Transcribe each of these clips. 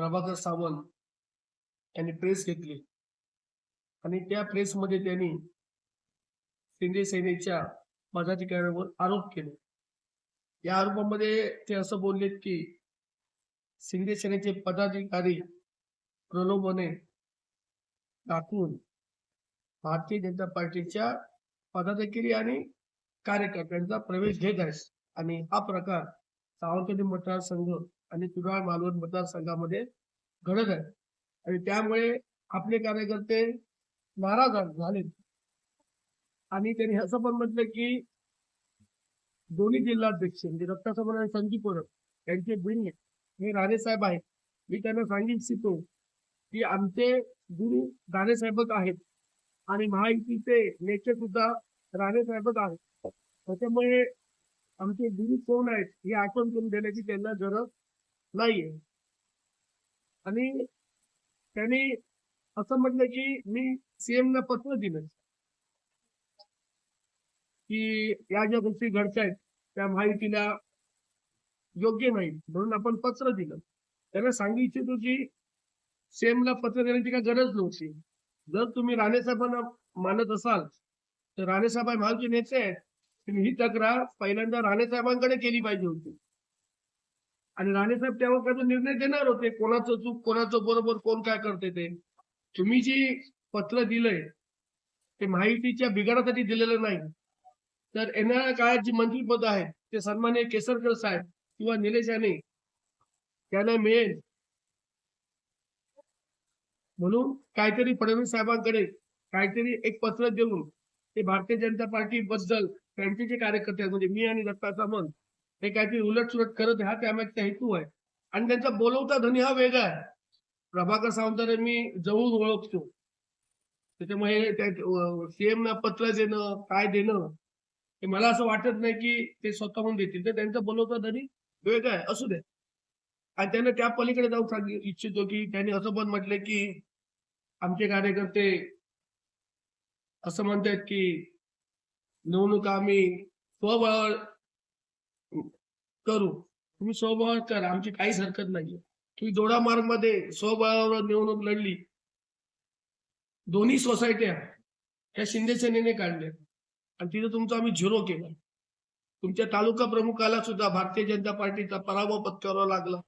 प्रभाकर सावंत यांनी प्रेस घेतली. आणि त्या प्रेसमध्ये त्यांनी शिंदे सेनेच्या पदाधिकाऱ्यांवर आरोप केले. या आरोपामध्ये ते असं बोललेत की शिंदे सेनेचे पदाधिकारी प्रलोभने दाखवून भारतीय जनता पार्टीच्या पदाधिकारी आणि कार्यकर्त्यांचा प्रवेश घेत आहेत. आणि हा प्रकार सावंतवाडी मतदारसंघ आणि तुराळ मालवण मतदारसंघामध्ये घडत आहे. आणि त्यामुळे आपले कार्यकर्ते नाराज झाले. आणि त्यांनी असं पण म्हटलं की दोन्ही जिल्हाध्यक्ष म्हणजे दत्तासमोर आणि संजीव परब यांचे बिन हे राणेसाहेब आहेत. मी त्यांना सांगू इच्छितो की आमचे गुरु राणे साहेबच आहेत. आणि महायुतीचे नेते सुद्धा राणे साहेबच आहेत. त्याच्यामुळे आमचे गुरु कोण आहेत हे आठवण करून देण्याची त्यांना गरज नाहीये. आणि त्यांनी असं म्हटलं की मी सीएम ला पत्र दिलं. की या ज्या गोष्टी घडतायत त्या माहितीला योग्य नाही म्हणून आपण पत्र दिलं. त्यांना सांगू इच्छितो की सीएम ला पत्र देण्याची काय गरज नव्हती. जर तुम्ही राणेसाहेबांना मानत असाल तर राणेसाहेब हे नेते आहेत ही तक्रार पहिल्यांदा राणेसाहेबांकडे केली पाहिजे होती. आणि राणेसाहेब त्यावर काय निर्णय देणार होते कोणाचं चूक कोणाचं बरोबर कोण काय करते ते. तुम्ही जी पत्र दिलंय ते माहितीच्या बिघाडासाठी दिलेलं नाही. तर येणाऱ्या काळात जी मंत्रीपद आहेत ते सन्मान्य केसरकर साहेब किंवा निलेश याने त्यांना मिळेल. म्हणून काहीतरी फडणवीस साहेबांकडे काहीतरी एक पत्र देऊन ते भारतीय जनता पार्टी बद्दल त्यांचे जे कार्यकर्ते आहेत म्हणजे मी आणि दत्ता सामंत हे काहीतरी उलटसुलट करत हा त्यामागचा हेतू आहे. आणि त्यांचा बोलवता धनी हा वेगळा आहे. प्रभाकर सावंतांना मी जवळून ओळखतो. त्याच्यामुळे सीएम ना पत्र देणं काय देणं हे मला असं वाटत नाही की ते स्वतःहून देतील. तर त्यांचा बोलवता धनी वेगळा आहे असू दे. आणि त्यांना त्या पलीकडे जाऊन सांग इच्छितो की त्यांनी असं पण म्हटलं की आमचे कार्यकर्ते असं म्हणतात की निवडणूक आम्ही स्वबळावर करू. तुम्ही स्वबळावर करा आमची काहीच हरकत नाहीये. तुम्ही जोडा मार्गमध्ये स्वबळावर निवडणूक लढली. दोन्ही सोसायट्या त्या शिंदे सेनेने काढल्या आणि तिथे तुमचं आम्ही झिरो केला. तुमच्या तालुका प्रमुखाला सुद्धा भारतीय जनता पार्टीचा पराभव पत्करावा लागला.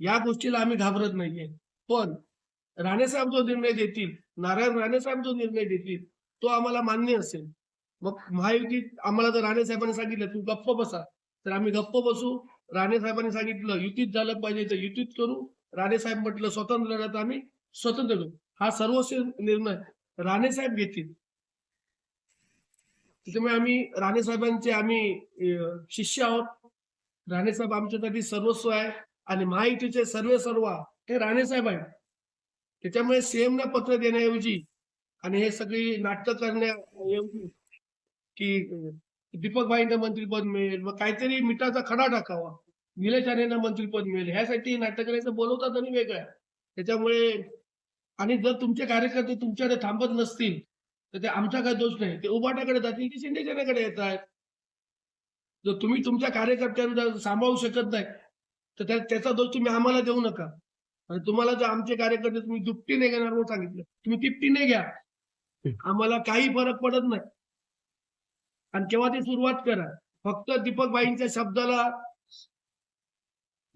या गोष्टीला आम्ही घाबरत नाहीये. पण राणेसाहेब जो निर्णय देतील नारायण राणेसाहेब जो निर्णय देतील तो आम्हाला मान्य असेल. मग महायुतीत आम्हाला जर राणेसाहेबांनी सांगितलं तू गप्प बसा. तर आम्ही गप्प बसू. राणे साहेबांनी सांगितलं युतीत झालं पाहिजे तर युतीत करू. राणे साहेब म्हटलं स्वतंत्र लढत आम्ही स्वतंत्र करू. हा सर्वस्व निर्णय राणे साहेब घेतील. त्याच्यामुळे आम्ही राणे साहेबांचे आम्ही शिष्य आहोत. राणे साहेब आमच्यासाठी सर्वस्व आहे आणि महायुतीचे सर्व सर्व हे राणे साहेब आहेत. त्याच्यामुळे सीएमला पत्र देण्याऐवजी आणि हे सगळी नाटकं करण्याऐवजी की दीपक भाईंना मंत्रीपद मिळेल. मग काहीतरी मिठाचा खडा टाकावा. निलेश राणेंना मंत्रीपद मिळेल. ह्यासाठी नाटक करायचं बोलवतात आणि वेगळं आहे. त्याच्यामुळे आणि जर तुमचे कार्यकर्ते तुमच्याकडे थांबत नसतील तर ते आमचा काही दोष नाही. ते उभाट्याकडे जातील की शिंदे सेनेकडे येत आहेत. जर तुम्ही तुमच्या कार्यकर्त्यांना सांभाळू शकत नाही तर त्या- त्याचा दोष तुम्ही आम्हाला देऊ नका. आणि तुम्हाला जर आमचे कार्यकर्ते तुम्ही दुपटीने घेणार म्हणून सांगितलं तुम्ही तिपटीने घ्या. आम्हाला काही फरक पडत नाही. आणि केव्हा ती सुरुवात करा. फक्त दीपक बाईंच्या शब्दाला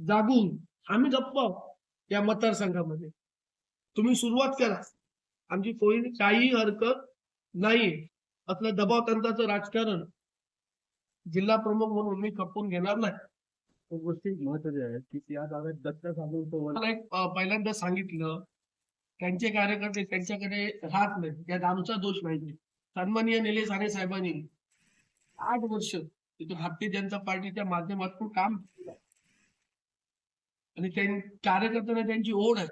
जागून आम्ही गप्प या मतदारसंघामध्ये. तुम्ही सुरुवात करा. आमची कोणी काही हरकत नाही. असलं दबाव तंत्राचं राजकारण जिल्हा प्रमुख म्हणून मी खपवून घेणार नाही. गोष्टी महत्त्वाच्या आहेत की त्या जागेत दत्त मला एक पहिल्यांदा सांगितलं त्यांचे कार्यकर्ते त्यांच्याकडे राहत नाही त्यात आमचा दोष नाही. सन्माननीय निलेश राणे साहेबांनी आठ वर्ष. तिथे भारतीय जनता पार्टीच्या माध्यमातून काम केलं. आणि त्यां- कार्यकर्त्यांना त्यांची ओढ आहे.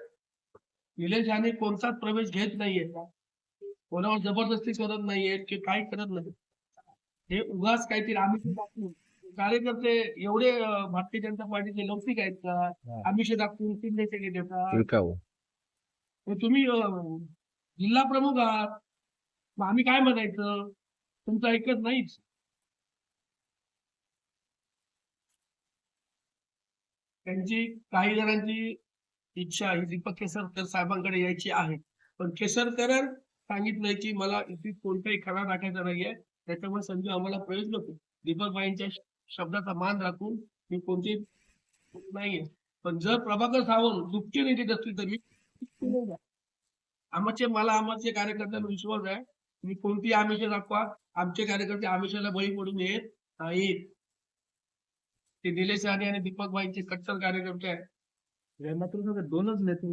निलेश राणे कोणताच प्रवेश घेत नाहीये. कोणावर जबरदस्ती करत नाहीये की काही करत नाही हे उगाच काहीतरी आम्ही दाखवून कार्यकर्ते एवढे भारतीय जनता पार्टीचे लौकिक आहेत का? आमिष दाखवून शिंदे सेने देतात? मग तुम्ही जिल्हा प्रमुख आहात. मग आम्ही काय म्हणायचं? तुमचं ऐकत नाहीच. त्यांची काही जणांची इच्छा ही दीपक केसरकर साहेबांकडे यायची आहे. पण केसरकर सांगितलंय की मला इथे कोणताही खरा टाकायचा नाहीये. त्याच्यामुळे संजू आम्हाला प्रयोग नको दीपकबाईंच्या शब्दाचा मान राखून मी कोणती नाहीये. पण जर प्रभाकर सावंत दुःखी नाही देत असतील तर मी आमचे मला आमचे कार्यकर्त्यांना विश्वास आहे. मी कोणती आमिष दाखवा. आमचे कार्यकर्ते आमिषाला बळी पडून येत ते निलेश राणे आणि दीपकबाईंचे कट्टर कार्यकर्ते आहेत. यांना तर दोनच नेते